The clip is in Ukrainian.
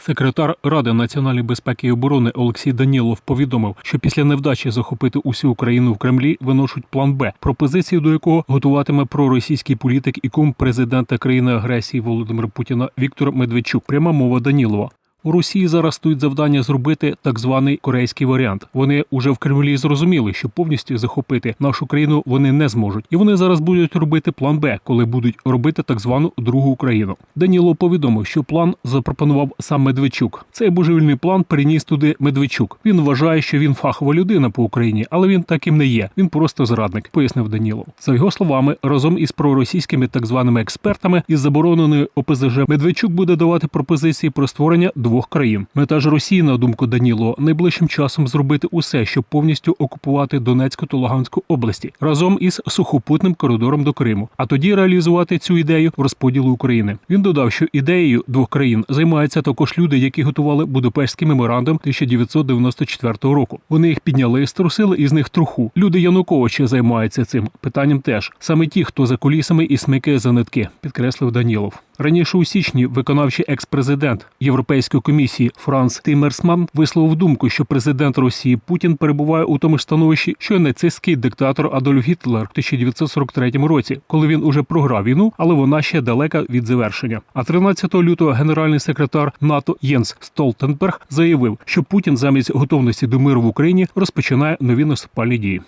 Секретар Ради національної безпеки і оборони Олексій Данілов повідомив, що після невдачі захопити усю Україну в Кремлі виношуть план Б, пропозицію до якого готуватиме проросійський політик і кум президента країни агресії Володимира Путіна Віктор Медведчук. Пряма мова Данілова. У Росії зараз стоїть завдання зробити так званий корейський варіант. Вони уже в Кремлі зрозуміли, що повністю захопити нашу країну вони не зможуть, і вони зараз будуть робити план Б, коли будуть робити так звану другу Україну. Даніло повідомив, що план запропонував сам Медведчук. Цей божевільний план переніс туди Медведчук. Він вважає, що він фахова людина по Україні, але він таким не є. Він просто зрадник, пояснив Данілов. За його словами, разом із проросійськими так званими експертами із забороненою ОПЗЖ Медведчук буде давати пропозиції про створення двох країн. Мета ж Росії, на думку Данілова, найближчим часом зробити усе, щоб повністю окупувати Донецьку та Луганську області разом із сухопутним коридором до Криму, а тоді реалізувати цю ідею в розподілу України. Він додав, що ідеєю двох країн займаються також люди, які готували Будапештський меморандум 1994 року. Вони їх підняли, струсили із них труху. Люди Януковича займаються цим питанням. Теж саме ті, хто за кулісами і смикає за нитки, підкреслив Данілов. Раніше у січні виконавчий екс-президент Європейської комісії Франц Тиммерсман висловив думку, що президент Росії Путін перебуває у тому ж становищі, що й нацистський диктатор Адольф Гітлер в 1943 році, коли він уже програв війну, але вона ще далека від завершення. А 13 лютого генеральний секретар НАТО Єнс Столтенберг заявив, що Путін замість готовності до миру в Україні розпочинає нові наступальні дії.